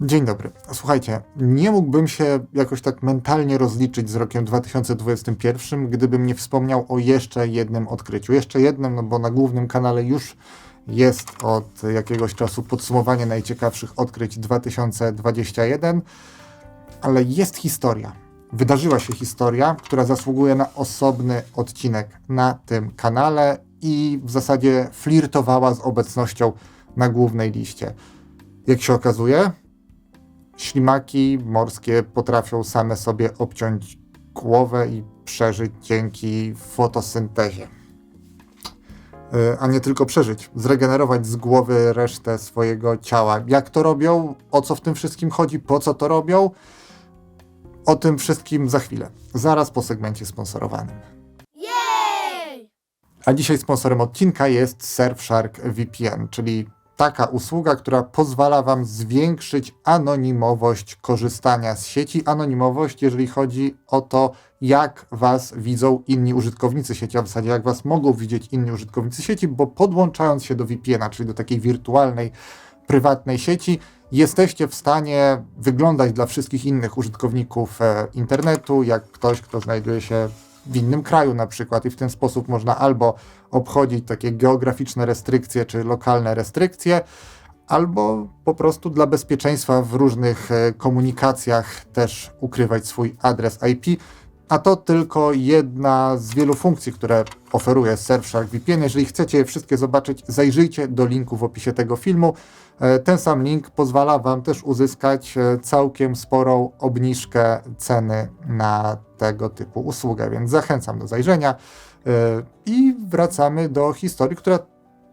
Dzień dobry. Słuchajcie, nie mógłbym się jakoś tak mentalnie rozliczyć z rokiem 2021, gdybym nie wspomniał o jeszcze jednym odkryciu. Jeszcze jednym, no bo na głównym kanale już jest od jakiegoś czasu podsumowanie najciekawszych odkryć 2021, ale jest historia. Wydarzyła się historia, która zasługuje na osobny odcinek na tym kanale i w zasadzie flirtowała z obecnością na głównej liście. Jak się okazuje, ślimaki morskie potrafią same sobie obciąć głowę i przeżyć dzięki fotosyntezie. Yy, A nie tylko przeżyć, zregenerować z głowy resztę swojego ciała. Jak to robią? O co w tym wszystkim chodzi? Po co to robią? O tym wszystkim za chwilę. Zaraz po segmencie sponsorowanym. Jej! A dzisiaj sponsorem odcinka jest Surfshark VPN, czyli taka usługa, która pozwala Wam zwiększyć anonimowość korzystania z sieci. Anonimowość, jeżeli chodzi o to, jak Was widzą inni użytkownicy sieci, a w zasadzie jak Was mogą widzieć inni użytkownicy sieci, bo podłączając się do VPN-a, czyli do takiej wirtualnej, prywatnej sieci, jesteście w stanie wyglądać dla wszystkich innych użytkowników e, internetu, jak ktoś, kto znajduje się w innym kraju na przykład i w ten sposób można albo obchodzić takie geograficzne restrykcje czy lokalne restrykcje, albo po prostu dla bezpieczeństwa w różnych e, komunikacjach też ukrywać swój adres IP. A to tylko jedna z wielu funkcji, które oferuje Surfshark VPN. Jeżeli chcecie je wszystkie zobaczyć, zajrzyjcie do linku w opisie tego filmu. E, Ten sam link pozwala Wam też uzyskać e, całkiem sporą obniżkę ceny na tego typu usługę, więc zachęcam do zajrzenia. E, I wracamy do historii, która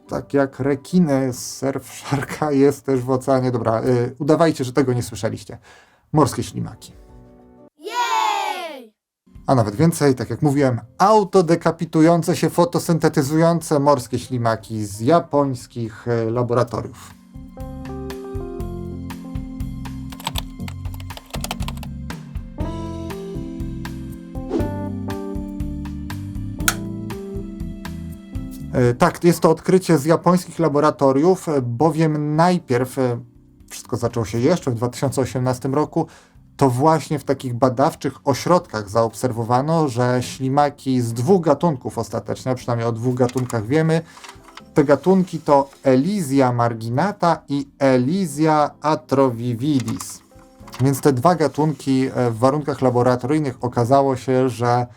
tak jak rekiny z Surfsharka jest też w oceanie. Dobra, udawajcie, że tego nie słyszeliście. Morskie ślimaki. A nawet więcej, tak jak mówiłem, autodekapitujące się fotosyntetyzujące morskie ślimaki z japońskich e, laboratoriów. E, Tak, jest to odkrycie z japońskich laboratoriów, e, bowiem najpierw, wszystko zaczęło się jeszcze w 2018 roku, to właśnie w takich badawczych ośrodkach zaobserwowano, że ślimaki z dwóch gatunków ostatecznie, przynajmniej o dwóch gatunkach wiemy, te gatunki to Elysia marginata i Elysia atrovividis. Więc te dwa gatunki e, w warunkach laboratoryjnych okazało się, że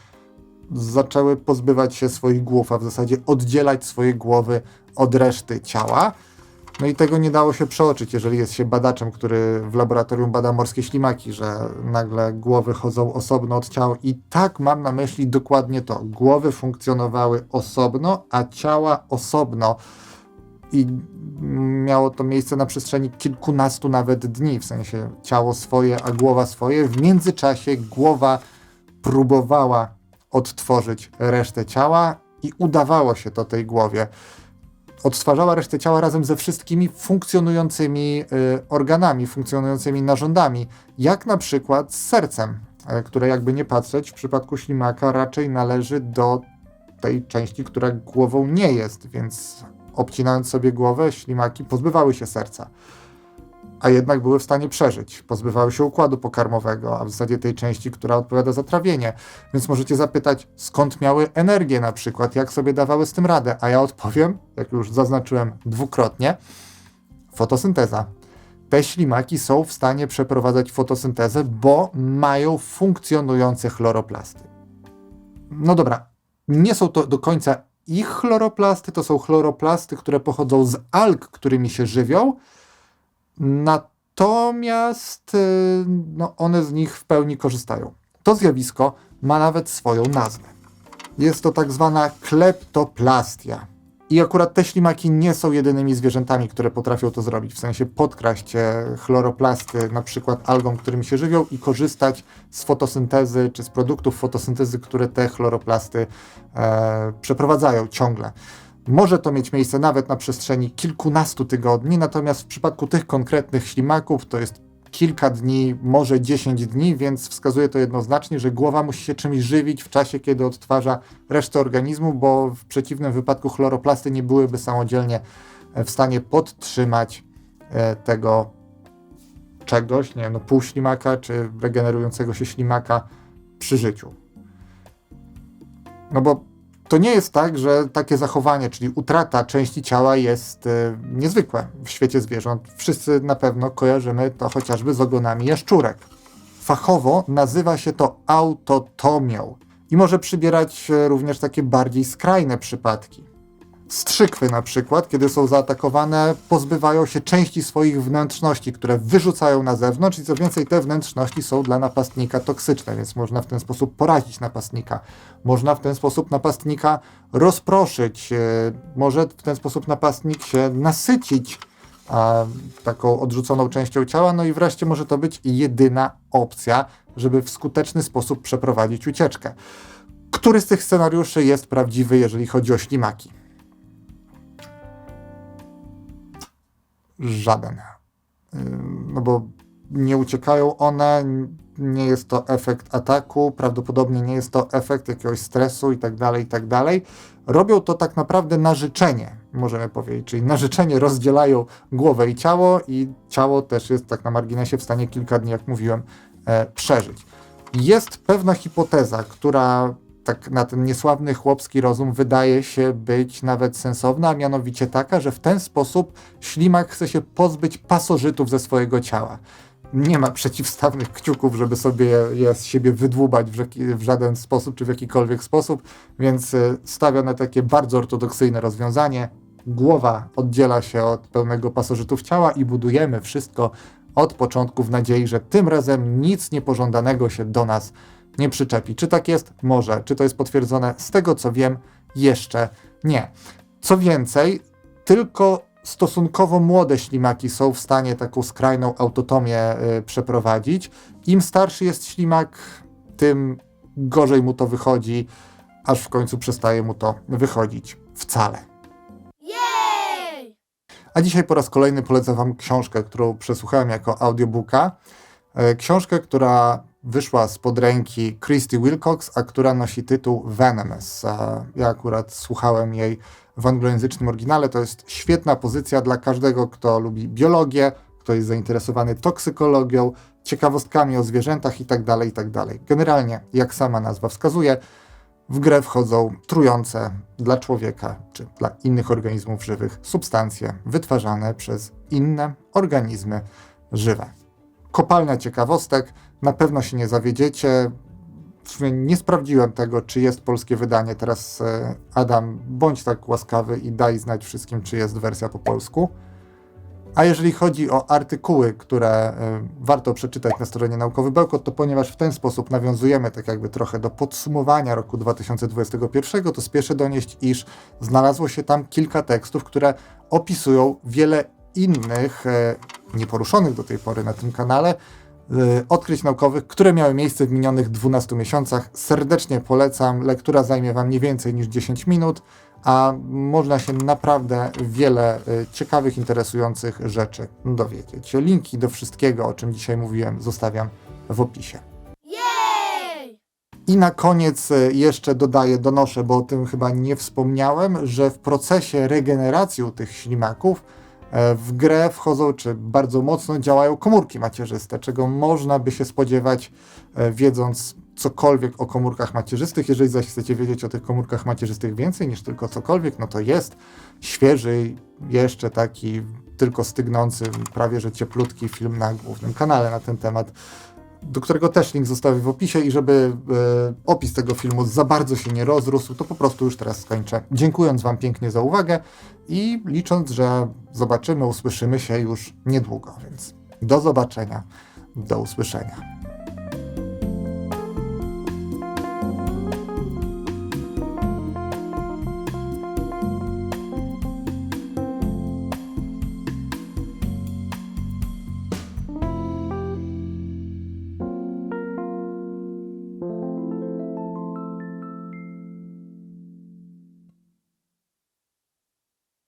zaczęły pozbywać się swoich głów, a w zasadzie oddzielać swoje głowy od reszty ciała. No i tego nie dało się przeoczyć, jeżeli jest się badaczem, który w laboratorium bada morskie ślimaki, że nagle głowy chodzą osobno od ciał. I tak mam na myśli dokładnie to. Głowy funkcjonowały osobno, a ciała osobno. I miało to miejsce na przestrzeni kilkunastu nawet dni, w sensie ciało swoje, a głowa swoje. W międzyczasie głowa próbowała odtworzyć resztę ciała i udawało się to tej głowie. Odtwarzała resztę ciała razem ze wszystkimi funkcjonującymi y, organami, funkcjonującymi narządami, jak na przykład z sercem, y, które jakby nie patrzeć w przypadku ślimaka raczej należy do tej części, która głową nie jest, więc obcinając sobie głowę, ślimaki pozbywały się serca a jednak były w stanie przeżyć. Pozbywały się układu pokarmowego, a w zasadzie tej części, która odpowiada za trawienie. Więc możecie zapytać, skąd miały energię na przykład, jak sobie dawały z tym radę, a ja odpowiem, jak już zaznaczyłem dwukrotnie, fotosynteza. Te ślimaki są w stanie przeprowadzać fotosyntezę, bo mają funkcjonujące chloroplasty. No dobra, nie są to do końca ich chloroplasty, to są chloroplasty, które pochodzą z alg, którymi się żywią, Natomiast y, no, one z nich w pełni korzystają. To zjawisko ma nawet swoją nazwę. Jest to tak zwana kleptoplastia. I akurat te ślimaki nie są jedynymi zwierzętami, które potrafią to zrobić, w sensie podkraść e, chloroplasty, na przykład algom, którymi się żywią i korzystać z fotosyntezy czy z produktów fotosyntezy, które te chloroplasty e, przeprowadzają ciągle. Może to mieć miejsce nawet na przestrzeni kilkunastu tygodni, natomiast w przypadku tych konkretnych ślimaków to jest kilka dni, może 10 dni, więc wskazuje to jednoznacznie, że głowa musi się czymś żywić w czasie, kiedy odtwarza resztę organizmu, bo w przeciwnym wypadku chloroplasty nie byłyby samodzielnie e, w stanie podtrzymać e, tego czegoś, nie wiem, no pół ślimaka czy regenerującego się ślimaka przy życiu. No bo to nie jest tak, że takie zachowanie, czyli utrata części ciała jest y, niezwykłe w świecie zwierząt. Wszyscy na pewno kojarzymy to chociażby z ogonami jaszczurek. Fachowo nazywa się to autotomią i może przybierać e, również takie bardziej skrajne przypadki. Strzykwy na przykład, kiedy są zaatakowane, pozbywają się części swoich wnętrzności, które wyrzucają na zewnątrz i co więcej te wnętrzności są dla napastnika toksyczne, więc można w ten sposób porazić napastnika. Można w ten sposób napastnika rozproszyć, e, może w ten sposób napastnik się nasycić a, taką odrzuconą częścią ciała, no i wreszcie może to być jedyna opcja, żeby w skuteczny sposób przeprowadzić ucieczkę. Który z tych scenariuszy jest prawdziwy, jeżeli chodzi o ślimaki? Żaden. No bo nie uciekają one, nie jest to efekt ataku, prawdopodobnie nie jest to efekt jakiegoś stresu i tak dalej, i tak. Robią to tak naprawdę na życzenie, możemy powiedzieć, czyli na życzenie rozdzielają głowę i ciało i ciało też jest tak na marginesie w stanie kilka dni, jak mówiłem, e, przeżyć. Jest pewna hipoteza, która tak na ten niesławny chłopski rozum wydaje się być nawet sensowna, a mianowicie taka, że w ten sposób ślimak chce się pozbyć pasożytów ze swojego ciała. Nie ma przeciwstawnych kciuków, żeby sobie je z siebie wydłubać w, w żaden sposób czy w jakikolwiek sposób, więc y, stawia na takie bardzo ortodoksyjne rozwiązanie. Głowa oddziela się od pełnego pasożytów ciała i budujemy wszystko od początku w nadziei, że tym razem nic niepożądanego się do nas nie przyczepi. Czy tak jest? Może. Czy to jest potwierdzone? Z tego co wiem, jeszcze nie. Co więcej, tylko stosunkowo młode ślimaki są w stanie taką skrajną autotomię y, przeprowadzić. Im starszy jest ślimak, tym gorzej mu to wychodzi, aż w końcu przestaje mu to wychodzić wcale. Jej! A dzisiaj po raz kolejny polecam Wam książkę, którą przesłuchałem jako audiobooka. E, Książkę, która wyszła spod ręki Christy Wilcox, a która nosi tytuł Venomous. Ja akurat słuchałem jej w anglojęzycznym oryginale. To jest świetna pozycja dla każdego, kto lubi biologię, kto jest zainteresowany toksykologią, ciekawostkami o zwierzętach itd., itd. Generalnie, jak sama nazwa wskazuje, w grę wchodzą trujące dla człowieka czy dla innych organizmów żywych substancje wytwarzane przez inne organizmy żywe. Kopalnia ciekawostek, na pewno się nie zawiedziecie. W sumie nie sprawdziłem tego, czy jest polskie wydanie. Teraz e, Adam, bądź tak łaskawy i daj znać wszystkim, czy jest wersja po polsku. A jeżeli chodzi o artykuły, które y, warto przeczytać na stronie Naukowy Bełkot, to ponieważ w ten sposób nawiązujemy tak jakby trochę do podsumowania roku 2021, to spieszę donieść, iż znalazło się tam kilka tekstów, które opisują wiele innych, e, nieporuszonych do tej pory na tym kanale, e, odkryć naukowych, które miały miejsce w minionych 12 miesiącach. Serdecznie polecam. Lektura zajmie Wam nie więcej niż 10 minut, a można się naprawdę wiele y, ciekawych, interesujących rzeczy dowiedzieć. Linki do wszystkiego, o czym dzisiaj mówiłem, zostawiam w opisie. I na koniec y, jeszcze dodaję, donoszę, bo o tym chyba nie wspomniałem, że w procesie regeneracji u tych ślimaków w grę wchodzą, czy bardzo mocno działają komórki macierzyste, czego można by się spodziewać, e, wiedząc cokolwiek o komórkach macierzystych. Jeżeli zaś chcecie wiedzieć o tych komórkach macierzystych więcej niż tylko cokolwiek, no to jest świeży, jeszcze taki tylko stygnący, prawie że cieplutki film na głównym kanale na ten temat do którego też link zostawię w opisie i żeby e, opis tego filmu za bardzo się nie rozrósł, to po prostu już teraz skończę. Dziękując Wam pięknie za uwagę i licząc, że zobaczymy, usłyszymy się już niedługo, więc do zobaczenia, do usłyszenia.